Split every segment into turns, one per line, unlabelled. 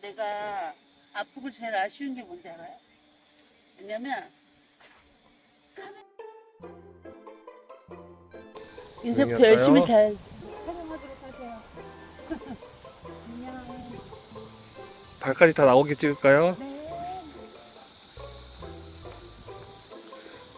내가 아프고 제일 아쉬운 게 뭔지 알아요? 왜냐면 이제부터 열심히? 잘 촬영하도록 하세요. 안녕.
발까지 다 나오게 찍을까요?
네.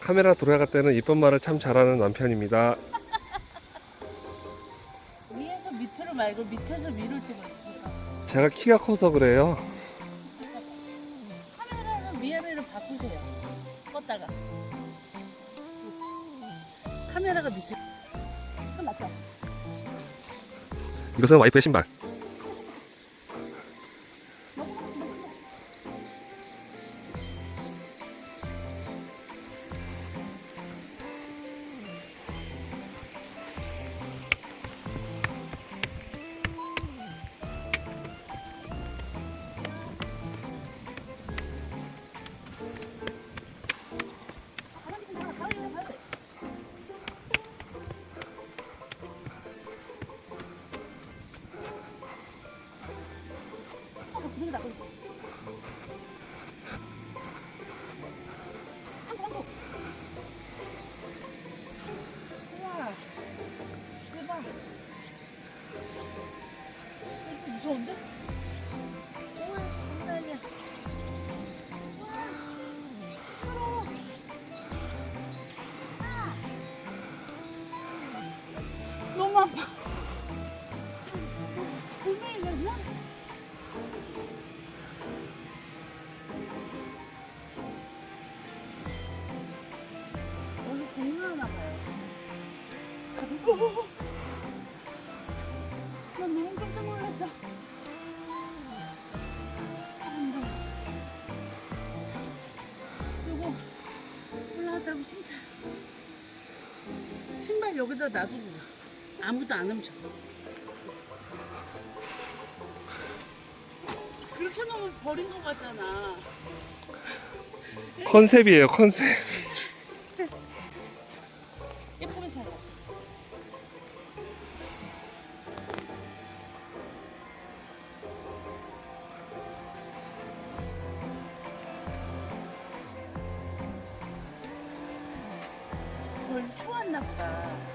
카메라 돌아갈 때는 이쁜 말을 참 잘하는 남편입니다.
위에서 밑으로 말고 밑에서 위로 찍어 있으니까
제가 키가 커서 그래요.
카메라는 위아래로 바꾸세요. 껐다가 카메라가 밑에 그 맞죠?
이것은 와이프의 신발.
무서운데? 우와, 아니야. 우와. 아. 너무 아파. 분명히 나 오늘 공유하나 봐요. 여기다 놔두고 가. 아무도 안 훔쳐. 그렇게 놓으면 버린 것 같잖아.
컨셉이에요, 컨셉.
예쁘게 살아. 뭘 추웠나 보다.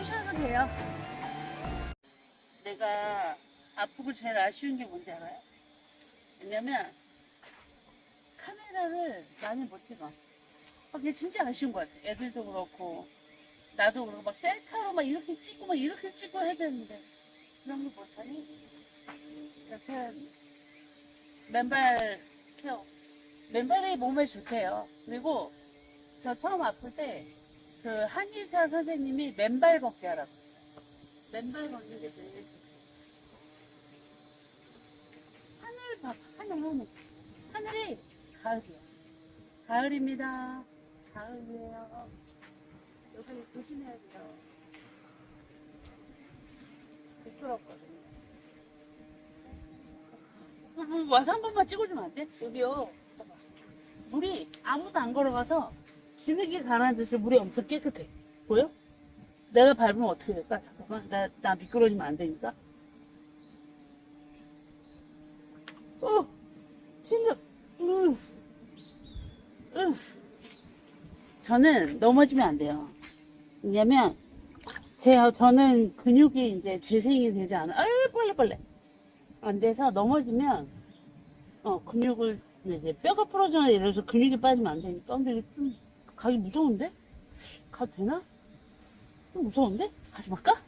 끄셔도 돼요. 내가 아프고 제일 아쉬운 게 뭔지 알아요? 왜냐면 카메라를 많이 못 찍어. 아, 그게 진짜 아쉬운 것 같아. 애들도 그렇고 나도 그렇고 막 셀카로 막 이렇게 찍고 막 이렇게 찍고 해야 되는데 그런 거 못하니 이렇게 맨발. 맨발이 몸에 좋대요. 그리고 저 처음 아플 때 그 한의사 선생님이 맨발 걷기 하라고. 맨발 걷는 게 제일 좋대. 하늘 봐, 하늘, 하늘. 하늘이 가을이야. 가을입니다. 가을이에요. 여기 조심해야 돼요. 미끄럽거든요. 어, 와서 한 번만 찍어주면 안 돼? 여기요. 물이 아무도 안 걸어가서 진흙이 가라앉아서 물이 엄청 깨끗해. 보여? 내가 밟으면 어떻게 될까? 잠깐만. 나, 나 미끄러지면 안 되니까. 어! 진흙! 으 으 저는 넘어지면 안 돼요. 왜냐면, 제가, 저는 근육이 이제 재생이 되지 않아. 아유, 빨래, 빨래. 안 돼서 넘어지면, 어, 근육을, 이제 뼈가 부러져나 이래서 근육이 빠지면 안 되니까. 근데 좀 가기 무서운데? 가도 되나? 좀 무서운데? 가지 말까?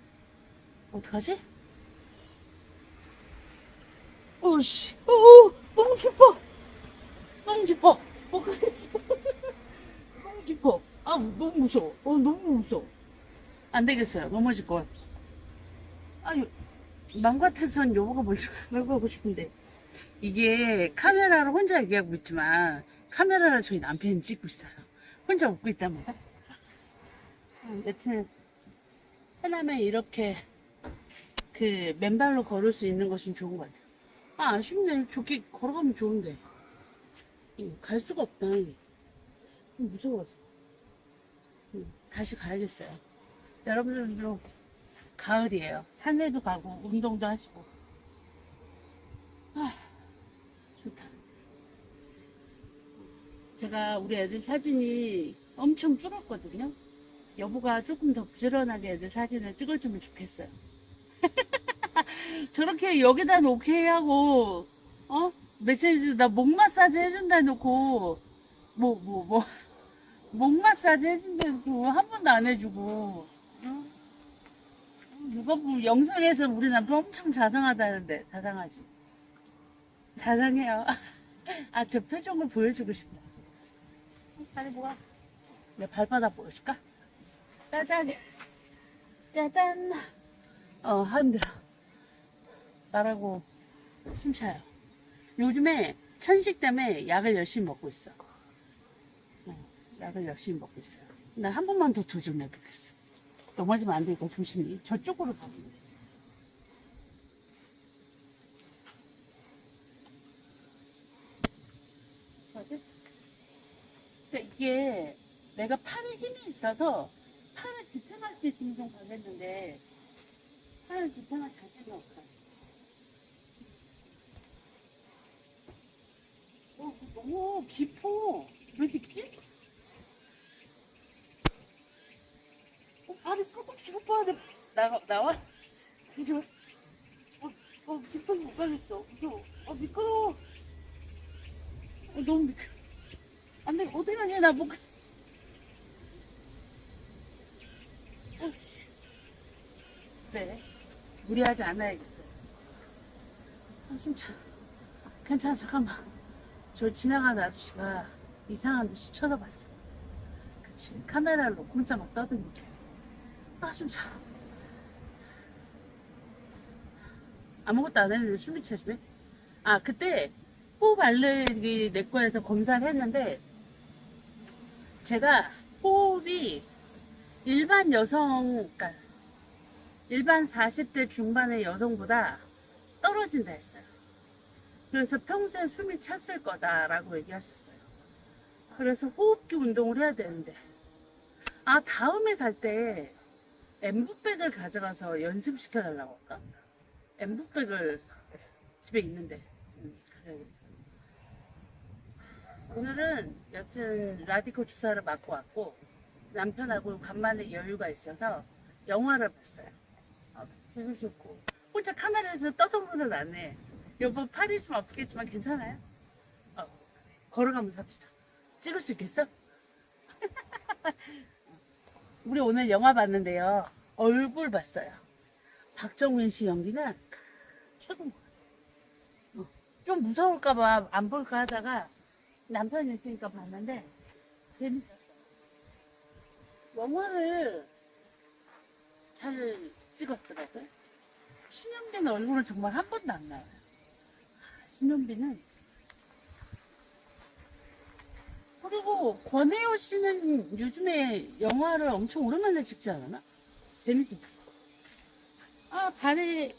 어떡하지? 오씨, 어, 너무 깊어. 너무 깊어. 못 가겠어. 너무 깊어. 아, 너무 무서워. 어, 너무 무서워. 안 되겠어요. 넘어질 것 같아. 아유, 맘 같아선 여보가 먼저 가고 하고 싶은데. 이게 카메라로 혼자 얘기하고 있지만, 카메라를 저희 남편이 찍고 있어요. 혼자 웃고 있단 말이야. 여튼 해남에 이렇게 그 맨발로 걸을 수 있는 것은 좋은 것 같아요. 아 아쉽네. 좋게 걸어가면 좋은데 음, 갈 수가 없다. 음, 무서워서 음, 다시 가야겠어요. 여러분들도 가을이에요. 산에도 가고 운동도 하시고. 아 좋다. 제가 우리 애들 사진이 엄청 줄었거든요. 여보가 조금 더 부지런하게 애들 사진을 찍어주면 좋겠어요. 저렇게 여기다 놓게 하고, 어? 며칠 나목 마사지 해준다 놓고, 뭐, 뭐, 뭐, 목 마사지 해준다 놓고 한 번도 안 해주고, 어? 누가 보면 영상에서 우리 남편 엄청 자상하다는데, 자상하지. 자상해요. 아, 저 표정을 보여주고 싶다. 빨리 뭐가? 내 발바닥 보여줄까? 짜잔. 짜잔. 어, 힘들어. 나라고 숨 쉬어요. 요즘에 천식 때문에 약을 열심히 먹고 있어. 어, 약을 열심히 먹고 있어요. 나 한 번만 더 도전해 보겠어. 넘어지면 안 되니까 조심히. 저쪽으로 가면 돼. 어디? 그러니까 이게 내가 팔에 힘이 있어서 팔을 지탱할 수 있으면 좀 가겠는데 팔을 지탱할 자세가 없어. 어, 너무 깊어. 왜 깊지? 어, 발이 조금씩 오빠야 돼. 나가, 나와? 그죠? 어, 어, 깊어서 못 가겠어. 무서워. 어, 미끄러워. 어, 너무 미끄러워. 안 돼, 어떻게 하냐, 나못 가. 어, 그래. 무리하지 않아야겠어. 아, 좀 참. 괜찮아, 잠깐만. 저 지나가는 아저씨가 이상한 듯이 쳐다봤어. 그치. 카메라를 놓고 혼자 막 떠드니까. 아, 좀 참. 아무것도 안 했는데 숨이 차지네. 아, 그때 호흡 알레르기 내과에서 검사를 했는데, 제가 호흡이 일반 여성, 그러니까 일반 40대 중반의 여성보다 떨어진다 했어요. 그래서 평소에 숨이 찼을 거다라고 얘기하셨어요. 그래서 호흡기 운동을 해야 되는데, 아, 다음에 갈 때 엠브백을 가져가서 연습시켜달라고 할까? 엠브백을 집에 있는데, 음, 가져야겠어요. 오늘은 여튼 라디코 주사를 맞고 왔고, 남편하고 간만에 여유가 있어서 영화를 봤어요. 아, 되게 좋고. 혼자 카메라에서 떠들보는 안 해. 여보 팔이 좀 아프겠지만 괜찮아요? 어, 걸어가면서 합시다. 찍을 수 있겠어? 우리 오늘 영화 봤는데요. 얼굴 봤어요. 박정민 씨 연기는 최고. 어, 좀 무서울까봐 안 볼까 하다가 남편이 있으니까 봤는데 재밌었어. 영화를 잘 찍었더라고요. 신현빈 얼굴은 정말 한 번도 안 나와요. 아, 신현빈은 그리고 권혜요 씨는 요즘에 영화를 엄청 오랜만에 찍지 않았나? 재밌지? 아 발에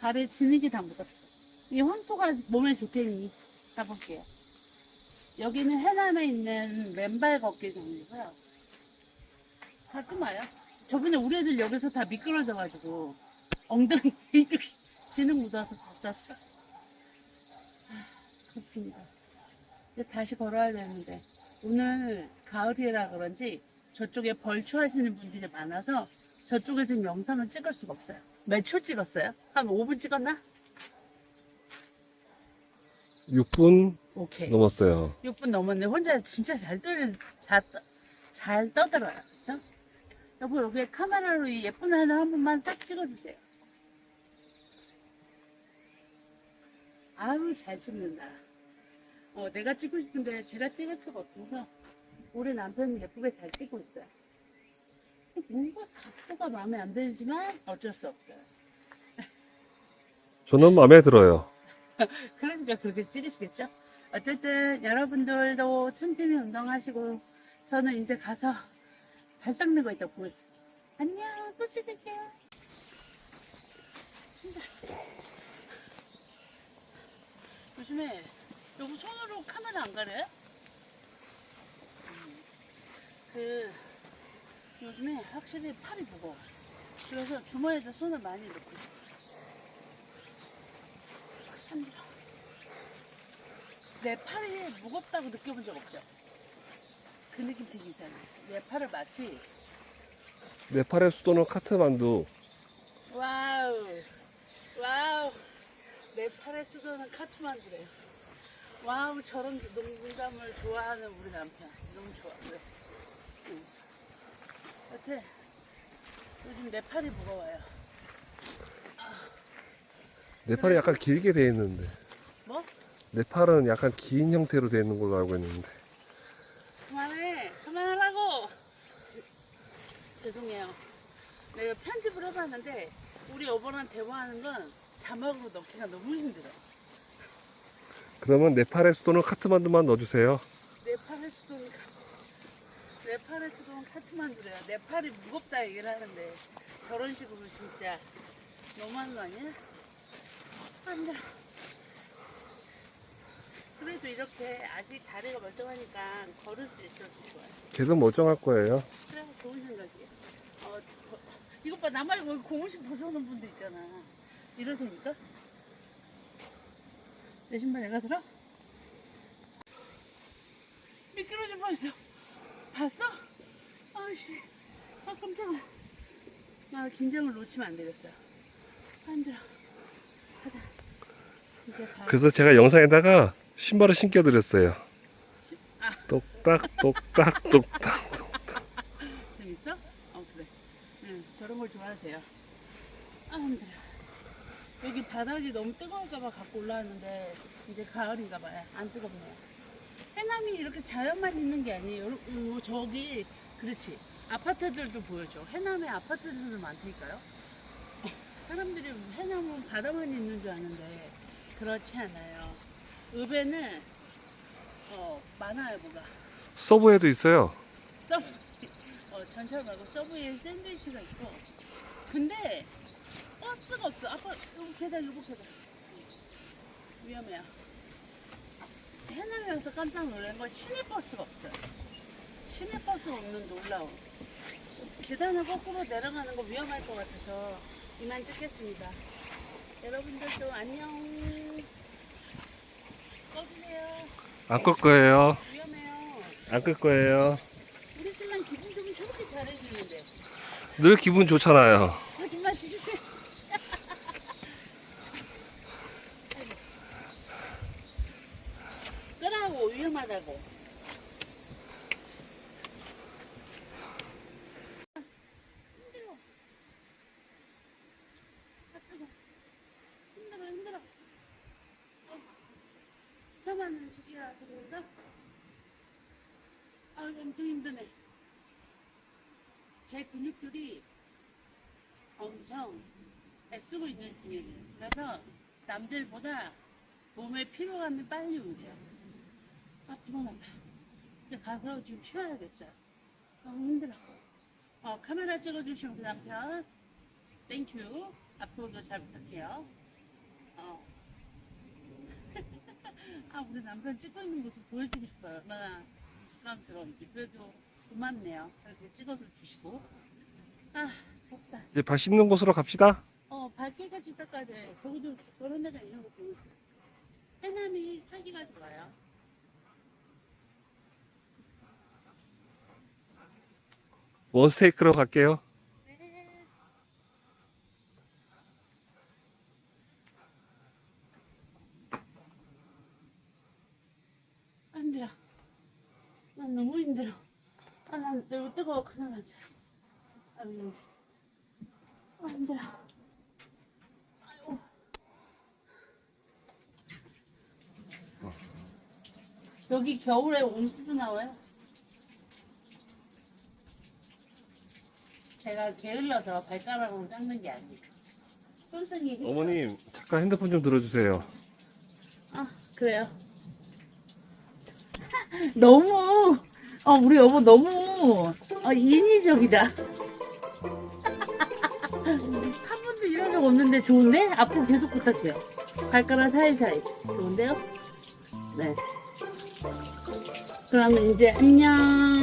발에 진흙이 다 묻었어. 이 황토가 몸에 좋겠니? 가볼게요. 여기는 해남에 있는 맨발 걷기 장이고요. 가끔 와요. 저번에 우리 애들 여기서 다 미끄러져가지고 엉덩이 이렇게 진흙 묻어서 다 쌌어. 아, 그렇습니다. 이제 다시 걸어야 되는데 오늘 가을이라 그런지 저쪽에 벌초 하시는 분들이 많아서 저쪽에서는 영상을 찍을 수가 없어요. 몇 초 찍었어요? 한 5분 찍었나?
6분
오케이.
넘었어요.
6분 넘었네. 혼자 진짜 잘 떨, 잘, 떠- 잘 떠들어요. 그쵸? 여보, 여기 카메라로 이 예쁜 하나 한 번만 딱 찍어주세요. 아유, 잘 찍는다. 어, 내가 찍고 싶은데 제가 찍을 수가 없어서 우리 남편이 예쁘게 잘 찍고 있어요. 뭔가 각도가 마음에 안 들지만 어쩔 수 없어요.
저는 마음에 들어요.
그러니까 그렇게 찍으시겠죠? 어쨌든 여러분들도 틈틈이 운동하시고 저는 이제 가서 발 닦는 거 있다 보여. 안녕, 또 찍을게요. 조심해. 여기 손으로 카메라 안 가려? 음. 그 요즘에 확실히 팔이 무거워. 그래서 주머니에다 손을 많이 넣고 있어. 내 팔이 무겁다고 느껴본 적 없죠? 그 느낌 되게 이상해. 내 팔을 마치
네팔의 수도는 카트만두.
와우 와우 내 팔의 수도는 카트만두래. 와우 저런 농담을 좋아하는 우리 남편 너무 좋아. 그래. 응. 여튼 요즘 내 팔이 무거워요.
네팔이 약간 길게 돼 있는데.
뭐?
네팔은 약간 긴 형태로 돼 있는 걸로 알고 있는데.
그만해. 그만하라고. 죄송해요. 내가 편집을 해봤는데 우리 여보랑 대화하는 건 자막으로 넣기가 너무 힘들어.
그러면 네팔의 수도는 카트만두만 넣어주세요.
네팔의 수도는 카- 네팔의 수도는 카트만두래요. 네팔이 무겁다 얘기를 하는데 저런 식으로 진짜 너무한 거 아니야? 안 돼. 그래도 이렇게 아직 다리가 멀쩡하니까 걸을 수 있어서 좋아요.
걔도 멀쩡할 거예요.
그래 좋은 생각이야. 어, 더- 이것 봐, 나 말고 고무신 벗어놓은 분도 있잖아. 이럴 테니까. 내 신발 내가 들어? 미끄러질 뻔했어. 봤어? 아씨, 아 깜짝아. 아 긴장을 놓치면 안 되겠어. 안 들어. 가자. 이제 가.
그래서 제가 영상에다가 신발을 신겨드렸어요.
아.
똑딱, 똑딱, 똑딱.
어. 아. 여기 바닥이 너무 뜨거울까봐 갖고 올라왔는데 이제 가을인가봐요. 안 뜨겁네요. 해남이 이렇게 자연만 있는 게 아니에요. 저기 그렇지. 아파트들도 보여줘. 해남에 아파트들도 많다니까요. 사람들이 해남은 바다만 있는 줄 아는데 그렇지 않아요. 읍에는 어 많아요 뭐가.
서브에도 있어요.
서브 어, 전철 말고 서브웨이 샌드위치가 있고. 근데 버스가 없어. 아까 여기 계단 여기 계단. 위험해요. 해남에 와서 깜짝 놀란 건 시내버스가 없어요. 시내버스 없는데 올라오 계단을 거꾸로 내려가는 거 위험할 것 같아서 이만 찍겠습니다. 여러분들도 안녕 꺼주세요
안 끌 거예요.
위험해요
안 끌 거예요.
우리 신랑 기분 좀 저렇게 잘해주는데
늘 기분 좋잖아요.
거짓말 치세요. 끄라고 위험하다고. 힘들어. 아, 뜨거. 힘들어 힘들어. 어. 혀만 시키라 그런가? 아 엄청 힘드네. 제 근육들이 엄청 애쓰고 있는 중이에요. 그래서 남들보다 몸의 피로감이 빨리 오죠. 아, 피곤하다. 이제 가서 좀 쉬어야겠어요. 너무 힘들어. 어, 카메라 찍어주신 그 남편, 땡큐. 앞으로도 잘 부탁해요. 어. 아, 우리 남편 찍고 있는 모습 보여주고 싶어요. 얼마나 부담스러운지. 그래도 고맙네요. 그렇게 찍어서 주시고. 아, 덥다.
이제 발 씻는 곳으로 갑시다.
어, 닦아야 돼. 거기도 저런 데가 있는 거 보면서. 해남이 살기가 좋아요.
원스테이크로 갈게요.
네. 안 힘들어. 난 너무 힘들어. 아, 난 너무 뜨거워. 큰일 나지. 아, 이제. 아, 힘들어. 아이고. 여기 겨울에 온수도 나와요. 제가 게을러서 발가락으로 닦는 게 아니에요. 손승이 힘-
어머님, 잠깐 핸드폰 좀 들어주세요.
아 그래요. 너무 어 우리 여보 너무 어, 인위적이다. 한 번도 이런 적 없는데 좋은데? 앞으로 계속 부탁해요. 발가락 사이사이. 좋은데요? 네. 그러면 이제 안녕.